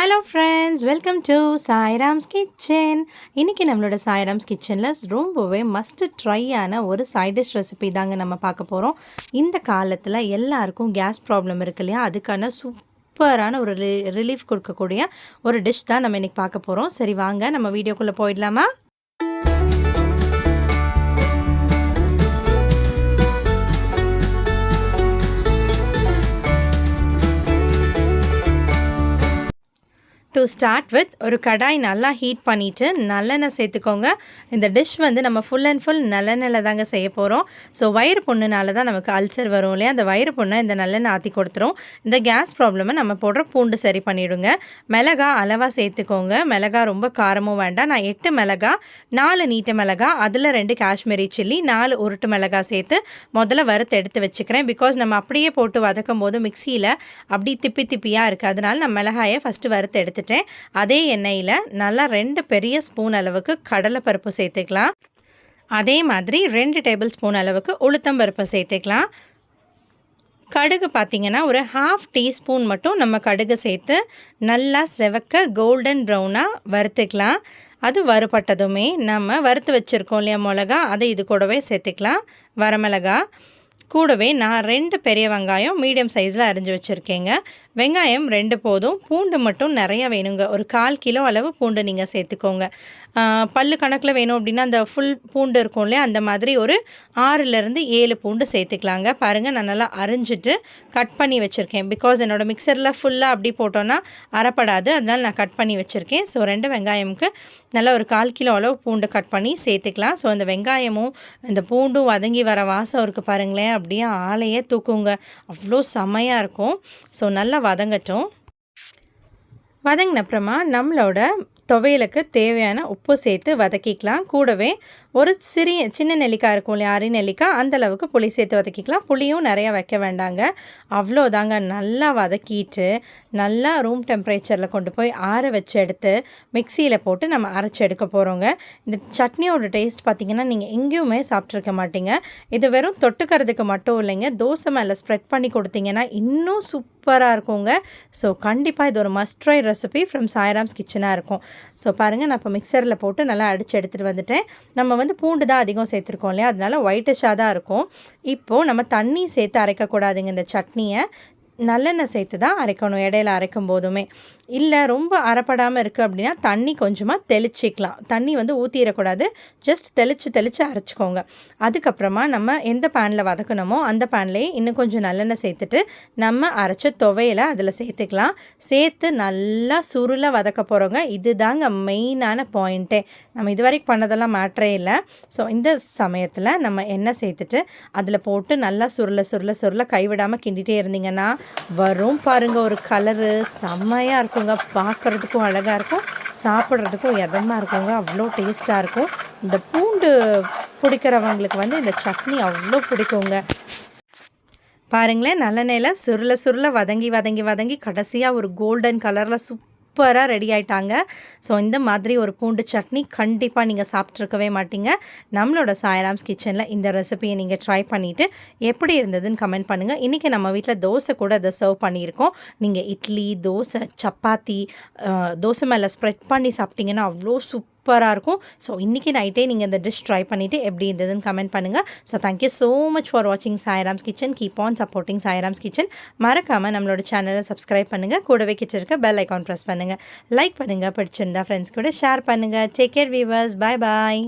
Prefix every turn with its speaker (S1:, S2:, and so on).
S1: Hello friends welcome to Sairam's Kitchen இன்றைக்கி நம்மளோட சாய்ராம்ஸ் கிச்சனில் ரொம்பவே மஸ்ட் ட்ரையான ஒரு சைட் டிஷ் ரெசிபி தாங்க நம்ம பார்க்க போகிறோம் இந்த காலத்தில் எல்லாருக்கும் கேஸ் ப்ராப்ளம் இருக்கு இல்லையா? அதுக்கான சூப்பரான ஒரு ரிலீஃப் கொடுக்கக்கூடிய ஒரு டிஷ் தான் நம்ம இன்றைக்கி பார்க்க போகிறோம் சரி வாங்க. நம்ம வீடியோக்குள்ளே போயிடலாமா? டு ஸ்டார்ட் வித் ஒரு கடாய் நல்லா ஹீட் பண்ணிவிட்டு நல்லெண்ணெய் சேர்த்துக்கோங்க. இந்த டிஷ் வந்து நம்ம ஃபுல் அண்ட் ஃபுல் நல்லெண்ணெயில் தாங்க செய்ய போகிறோம் ஸோ வயிறு புண்ணுனால தான் நமக்கு அல்சர் வரும் இல்லையா? அந்த வயிறு புண்ணை இந்த நல்லெண்ணெய் ஆற்றி கொடுத்துரும். இந்த கேஸ் ப்ராப்ளமை நம்ம போடுற பூண்டு சரி பண்ணிவிடுங்க மிளகா அளவாக சேர்த்துக்கோங்க. மிளகா ரொம்ப காரமும் வேண்டாம். நான் எட்டு மிளகா நாலு நீட்ட மிளகா அதில் ரெண்டு காஷ்மீரி சில்லி நாலு உருட்டு மிளகா சேர்த்து முதல்ல வறுத்து எடுத்து வச்சுக்கிறேன். பிகாஸ் நம்ம அப்படியே போட்டு வதக்கும் போது மிக்சியில் அப்படி திப்பி திப்பியாக இருக்குது அதனால் நான் மிளகாயை ஃபஸ்ட்டு வறுத்து எடுத்து எடுத்துட்டேன். அதே எண்ணெயில் நல்லா ரெண்டு பெரிய ஸ்பூன் அளவுக்கு கடலைப்பருப்பு சேர்த்துக்கலாம். அதே மாதிரி ரெண்டு டேபிள் ஸ்பூன் அளவுக்கு உளுத்தம்பருப்பு சேர்த்துக்கலாம். கடுகு பார்த்திங்கன்னா ஒரு ஹாஃப் டீஸ்பூன் மட்டும் நம்ம கடுகு சேர்த்து நல்லா செவக்க கோல்டன் ப்ரௌனாக வறுத்துக்கலாம். அது வறுபட்டதுமே நம்ம வறுத்து வச்சுருக்கோம் இல்லையா மிளகா? அதை இது கூடவே சேர்த்துக்கலாம். வரமிளகா. கூடவே நான் ரெண்டு பெரிய வெங்காயம் மீடியம் சைஸில் அரிஞ்சு வச்சுருக்கேங்க. வெங்காயம் ரெண்டு போதும். பூண்டு மட்டும் நிறையா வேணுங்க. ஒரு கால் கிலோ அளவு பூண்டு நீங்கள் சேர்த்துக்கோங்க. பல்லு கணக்கில் வேணும் அப்படின்னா அந்த ஃபுல் பூண்டு இருக்கும் இல்லையா? அந்த மாதிரி ஒரு ஆறுலேருந்து ஏழு பூண்டு சேர்த்துக்கலாங்க. பாருங்கள் நான் நல்லா அரிஞ்சிட்டு கட் பண்ணி வச்சுருக்கேன். பிகாஸ் என்னோடய மிக்சரில் ஃபுல்லாக அப்படி போட்டோன்னா அறப்படாது அதனால் நான் கட் பண்ணி வச்சுருக்கேன். ஸோ ரெண்டு வெங்காயமுக்கு நல்லா ஒரு கால் கிலோ அளவு பூண்டு கட் பண்ணி சேர்த்துக்கலாம். ஸோ அந்த வெங்காயமும் இந்த பூண்டும் வதங்கி வர வாசம் இருக்குது பாருங்களேன். அப்படியே ஆலையே தூக்குங்க. அவ்வளோ செமையாக இருக்கும். ஸோ நல்லா வதங்கட்டும். வதங்கின அப்புறமா நம்மளோட துவையலுக்கு தேவையான உப்பு சேர்த்து வதக்கிக்கலாம். கூடவே ஒரு சிறிய சின்ன நெல்லிக்காய் இருக்கும் இல்லையா? அரி நெல்லிக்காய் அந்தளவுக்கு புளி சேர்த்து வதக்கிக்கலாம். புளியும் நிறையா வைக்க வேண்டாங்க. அவ்வளோதாங்க. நல்லா வதக்கிட்டு நல்லா ரூம் டெம்பரேச்சரில் கொண்டு போய் ஆற வச்சு எடுத்து மிக்சியில் போட்டு நம்ம அரைச்சி எடுக்க போகிறோங்க இந்த சட்னியோட டேஸ்ட் பார்த்திங்கன்னா நீங்கள் எங்கேயுமே சாப்பிட்ருக்க மாட்டீங்க. இது வெறும் தொட்டுக்கிறதுக்கு மட்டும் இல்லைங்க. தோசை மேலே ஸ்ப்ரெட் பண்ணி கொடுத்தீங்கன்னா இன்னும் சூப்பராக இருக்குங்க. ஸோ கண்டிப்பாக இது ஒரு must try recipe from Sairam's கிச்சனாக இருக்கும். ஸோ பாருங்கள் நான் இப்போ மிக்சரில் போட்டு நல்லா அடித்து எடுத்துகிட்டு வந்துட்டேன். நம்ம வந்து பூண்டு தான் அதிகம் சேர்த்துருக்கோம் இல்லையா? அதனால ஒயிட்டிஷாக தான் இருக்கும். இப்போது நம்ம தண்ணி சேர்த்து அரைக்கக்கூடாதுங்க இந்த சட்னியை. நல்லெண்ணெய் சேர்த்து தான் அரைக்கணும் இடையில அரைக்கும் போதுமே. இல்லை ரொம்ப அரைப்படாமல் இருக்குது அப்படின்னா தண்ணி கொஞ்சமாக தெளிச்சிக்கலாம். தண்ணி வந்து ஊற்றிடக்கூடாது ஜஸ்ட் தெளித்து தெளித்து அரைச்சிக்கோங்க. அதுக்கப்புறமா நம்ம எந்த பேனில் வதக்கணுமோ அந்த பேன்லேயே இன்னும் கொஞ்சம் நல்லெண்ணெய் சேர்த்துட்டு நம்ம அரைச்ச துவையில் அதில் சேர்த்துக்கலாம். சேர்த்து நல்லா சுருளை வதக்க போகிறோங்க இது தாங்க மெயினான பாயிண்ட்டே நம்ம இது வரைக்கும் பண்ணதெல்லாம் மேட்ரே இல்லை. ஸோ இந்த சமயத்தில் நம்ம எண்ணெய் சேர்த்துட்டு அதில் போட்டு நல்லா சுருளை சுருளை சுருளை கைவிடாமல் கிண்டிகிட்டே இருந்தீங்கன்னா வரும் பாருங்கள் ஒரு கலரு செம்மையாக இருக்கும். இருக்குங்க. பார்க்குறதுக்கும் அழகாக இருக்கும். சாப்பிட்றதுக்கும் எதமாக இருக்குங்க. அவ்வளோ டேஸ்ட்டாக இருக்கும். இந்த பூண்டு பிடிக்கிறவங்களுக்கு வந்து இந்த சட்னி அவ்வளோ பிடிக்குங்க. பாருங்களேன் நல்லெண்ணெயில் சுருள சுருள வதங்கி வதங்கி வதங்கி கடைசியாக ஒரு கோல்டன் கலரில் சூப் சூப்பராக ரெடி ஆகிட்டாங்க ஸோ இந்த மாதிரி ஒரு பூண்டு சட்னி கண்டிப்பாக நீங்கள் சாப்பிட்ருக்கவே மாட்டீங்க. நம்மளோட சாய்ராம்ஸ் கிச்சனில் இந்த ரெசிபியை நீங்கள் ட்ரை பண்ணிவிட்டு எப்படி இருந்ததுன்னு கமெண்ட் பண்ணுங்கள் இன்றைக்கி நம்ம வீட்டில் தோசை கூட அதை சர்வ் பண்ணியிருக்கோம். நீங்கள் இட்லி தோசை சப்பாத்தி தோசை மேலே ஸ்ப்ரெட் பண்ணி சாப்பிட்டீங்கன்னா அவ்வளோ சூப்பர் சூப்பராக இருக்கும். ஸோ இன்றைக்கி நைட்டே நீங்கள் இந்த டிஷ் ட்ரை பண்ணிவிட்டு எப்படி இருந்ததுன்னு கமெண்ட் பண்ணுங்கள் so thank you so much for வாட்சிங் Sairam's Kitchen keep on supporting Sairam's Kitchen மறக்காமல் நம்மளோட சேனலை சப்ஸ்கிரைப் பண்ணுங்கள் கூடவே கிட்ட இருக்க பெல் ஐக்கான் ப்ரெஸ் பண்ணுங்கள் லைக் பண்ணுங்கள் பிடிச்சிருந்தா ஃப்ரெண்ட்ஸ் கூட ஷேர் பண்ணுங்கள் take care viewers bye bye